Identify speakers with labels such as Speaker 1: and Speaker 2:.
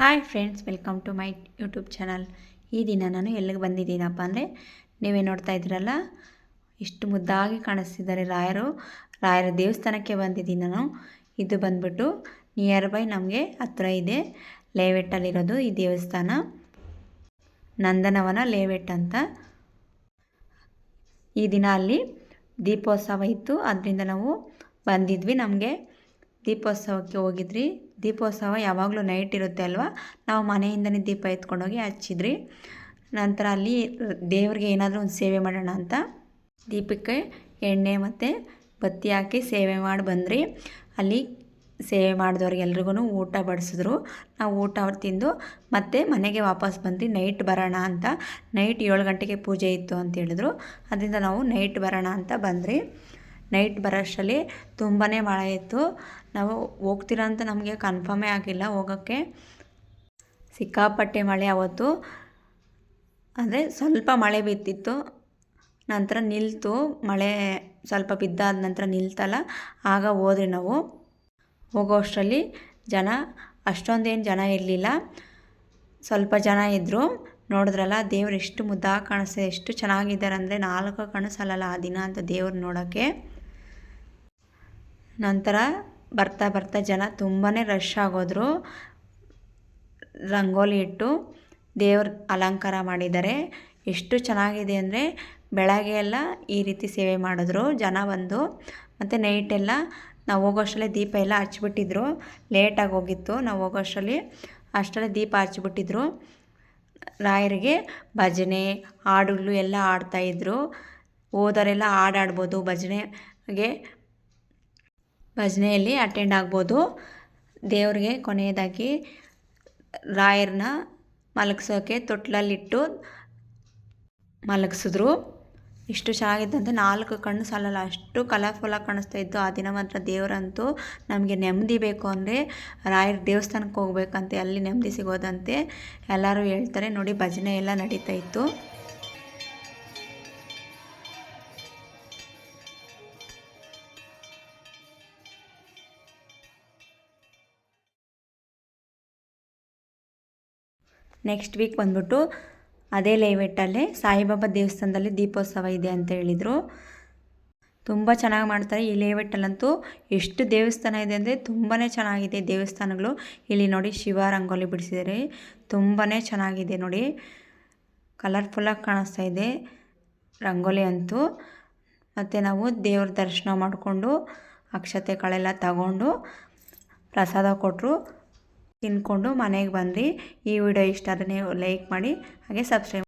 Speaker 1: Hi friends, welcome to my YouTube channel. ಈ ದಿನ ನಾನು ಎಲ್ಲಿಗೆ ಬಂದಿದ್ದೀನಪ್ಪ ಅಂದರೆ, ನೀವೇ ನೋಡ್ತಾ ಇದ್ದೀರಲ್ಲ, ಇಷ್ಟು ಮುದ್ದಾಗಿ ಕಾಣಿಸ್ತಿದ್ದಾರೆ ರಾಯರು. ರಾಯರ ದೇವಸ್ಥಾನಕ್ಕೆ ಬಂದಿದ್ದೀನಿ ನಾನು. ಇದು ಬಂದ್ಬಿಟ್ಟು ನಿಯರ್ ಬೈ ನಮಗೆ ಹತ್ರ ಇದೆ, ಲೇವೆಟ್ಟಲ್ಲಿರೋದು ಈ ದೇವಸ್ಥಾನ. ನಂದನವನ ಲೇವೆಟ್ ಅಂತ. ಈ ದಿನ ಅಲ್ಲಿ ದೀಪೋತ್ಸವ ಇತ್ತು, ಅದರಿಂದ ನಾವು ಬಂದಿದ್ವಿ ನಮಗೆ. ದೀಪೋತ್ಸವಕ್ಕೆ ಹೋಗಿದ್ರಿ ದೀಪೋತ್ಸವ ಯಾವಾಗಲೂ ನೈಟ್ ಇರುತ್ತೆ ಅಲ್ವಾ? ನಾವು ಮನೆಯಿಂದನೇ ದೀಪ ಎತ್ಕೊಂಡೋಗಿ ಹಚ್ಚಿದ್ರಿ. ನಂತರ ಅಲ್ಲಿ ದೇವ್ರಿಗೆ ಏನಾದರೂ ಒಂದು ಸೇವೆ ಮಾಡೋಣ ಅಂತ ದೀಪಕ್ಕೆ ಎಣ್ಣೆ ಮತ್ತು ಬತ್ತಿ ಹಾಕಿ ಸೇವೆ ಮಾಡಿ ಬಂದ್ರಿ. ಅಲ್ಲಿ ಸೇವೆ ಮಾಡಿದವ್ರಿಗೆಲ್ರಿಗೂ ಊಟ ಬಡಿಸಿದ್ರು. ನಾವು ಊಟ ತಿಂದು ಮತ್ತೆ ಮನೆಗೆ ವಾಪಸ್ ಬಂದ್ವಿ ನೈಟ್ ಬರೋಣ ಅಂತ, ನೈಟ್ ಏಳು ಗಂಟೆಗೆ ಪೂಜೆ ಇತ್ತು ಅಂತ ಹೇಳಿದ್ರು. ಅದರಿಂದ ನಾವು ನೈಟ್ ಬರೋಣ ಅಂತ ಬಂದ್ರಿ. ನೈಟ್ ಬರೋಷ್ಟರಲ್ಲಿ ತುಂಬಾ ಮಳೆ ಇತ್ತು. ನಾವು ಹೋಗ್ತೀರ ಅಂತ ನಮಗೆ ಕನ್ಫರ್ಮೇ ಆಗಿಲ್ಲ ಹೋಗೋಕ್ಕೆ. ಸಿಕ್ಕಾಪಟ್ಟೆ ಮಳೆ ಅವತ್ತು. ಅಂದರೆ ಸ್ವಲ್ಪ ಮಳೆ ಬಿತ್ತಿತ್ತು ನಂತರ ನಿಲ್ತು. ಮಳೆ ಸ್ವಲ್ಪ ಬಿದ್ದಾದ ನಂತರ ನಿಲ್ತಲ್ಲ. ಆಗ ಹೋದ್ರಿ ನಾವು. ಹೋಗೋ ಅಷ್ಟರಲ್ಲಿ ಜನ, ಅಷ್ಟೊಂದೇನು ಜನ ಇರಲಿಲ್ಲ. ಸ್ವಲ್ಪ ಜನ ಇದ್ದರು ನೋಡಿದ್ರಲ್ಲ, ದೇವ್ರು ಎಷ್ಟು ಮುದ್ದಾಗಿ ಕಾಣಿಸ್ತದೆ. ಎಷ್ಟು ಚೆನ್ನಾಗಿದ್ದಾರೆ. ಅಂದರೆ ನಾಲ್ಕು ಕಾಣಿಸಲ್ಲ ಆ ದಿನ ಅಂತ ದೇವ್ರು ನೋಡೋಕ್ಕೆ. ನಂತರ ಬರ್ತಾ ಬರ್ತಾ ಜನ ತುಂಬಾ ರಶ್ ಆಗೋದ್ರು. ರಂಗೋಲಿ ಇಟ್ಟು ದೇವ್ರ ಅಲಂಕಾರ ಮಾಡಿದ್ದಾರೆ. ಎಷ್ಟು ಚೆನ್ನಾಗಿದೆ ಅಂದರೆ ಬೆಳಗ್ಗೆ ಎಲ್ಲ ಈ ರೀತಿ ಸೇವೆ ಮಾಡಿದ್ರು. ಜನ ಬಂದು ಮತ್ತು ನೈಟೆಲ್ಲ ನಾವು ಹೋಗೋಷ್ಟರಲ್ಲಿ ದೀಪ ಎಲ್ಲ ಹಚ್ಬಿಟ್ಟಿದ್ರು. ಲೇಟಾಗಿ ಹೋಗಿತ್ತು. ನಾವು ಹೋಗೋಷ್ಟರಲ್ಲಿ ಅಷ್ಟರಲ್ಲಿ ದೀಪ ಹಚ್ಬಿಟ್ಟಿದ್ರು. ರಾಯರಿಗೆ ಭಜನೆ, ಹಾಡುಗಳು ಎಲ್ಲ ಆಡ್ತಾಯಿದ್ರು ಹೋದವರೆಲ್ಲ ಹಾಡಾಡ್ಬೋದು ಭಜನೆಗೆ ಭಜನೆಯಲ್ಲಿ ಅಟೆಂಡ್ ಆಗ್ಬೋದು. ದೇವ್ರಿಗೆ ಕೊನೆಯದಾಗಿ ರಾಯರನ್ನ ಮಲಗಿಸೋಕೆ ತೊಟ್ಲಲ್ಲಿಟ್ಟು ಮಲಗಿಸಿದ್ರು. ಇಷ್ಟು ಚೆನ್ನಾಗಿದ್ದಂತೆ ನಾಲ್ಕು ಕಣ್ಣು ಸಾಲಲ್ಲ, ಅಷ್ಟು ಕಲರ್ಫುಲ್ಲಾಗಿ ಕಾಣಿಸ್ತಾ ಇತ್ತು. ಆ ದಿನ ಮಾತ್ರ ದೇವರಂತೂ ನಮಗೆ ನೆಮ್ಮದಿ ಬೇಕು ಅಂದರೆ ರಾಯರ ದೇವಸ್ಥಾನಕ್ಕೆ ಹೋಗ್ಬೇಕಂತೆ, ಅಲ್ಲಿ ನೆಮ್ಮದಿ ಸಿಗೋದಂತೆ ಎಲ್ಲರೂ ಹೇಳ್ತಾರೆ. ನೋಡಿ, ಭಜನೆ ಎಲ್ಲ ನಡೀತಾ ಇತ್ತು. ನೆಕ್ಸ್ಟ್ ವೀಕ್ ಬಂದ್ಬಿಟ್ಟು ಅದೇ ಲೈವೆಟ್ಟಲ್ಲೇ ಸಾಯಿಬಾಬಾ ದೇವಸ್ಥಾನದಲ್ಲಿ ದೀಪೋತ್ಸವ ಇದೆ ಅಂತ ಹೇಳಿದರು. ತುಂಬ ಚೆನ್ನಾಗಿ ಮಾಡ್ತಾರೆ ಈ ಲೇವೆಟ್ಟಲ್ಲಂತೂ ಎಷ್ಟು ದೇವಸ್ಥಾನ ಇದೆ ಅಂದರೆ ತುಂಬಾ ಚೆನ್ನಾಗಿದೆ ದೇವಸ್ಥಾನಗಳು. ಇಲ್ಲಿ ನೋಡಿ ಶಿವ ರಂಗೋಲಿ ಬಿಡಿಸಿದ್ದಾರೆ. ತುಂಬಾ ಚೆನ್ನಾಗಿದೆ ನೋಡಿ. ಕಲರ್ಫುಲ್ಲಾಗಿ ಕಾಣಿಸ್ತಾ ಇದೆ ರಂಗೋಲಿ ಅಂತೂ. ಮತ್ತು ನಾವು ದೇವ್ರ ದರ್ಶನ ಮಾಡಿಕೊಂಡು ಅಕ್ಷತೆ ಕಳೆಲ್ಲ ತಗೊಂಡು ಪ್ರಸಾದ ಕೊಟ್ಟರು ತಿನ್ಕೊಂಡು ಮನೆಗೆ ಬಂದು ಈ ವಿಡಿಯೋ ಇಷ್ಟ ಆದರೆ ಲೈಕ್ ಮಾಡಿ ಹಾಗೆ ಸಬ್ಸ್ಕ್ರೈಬ್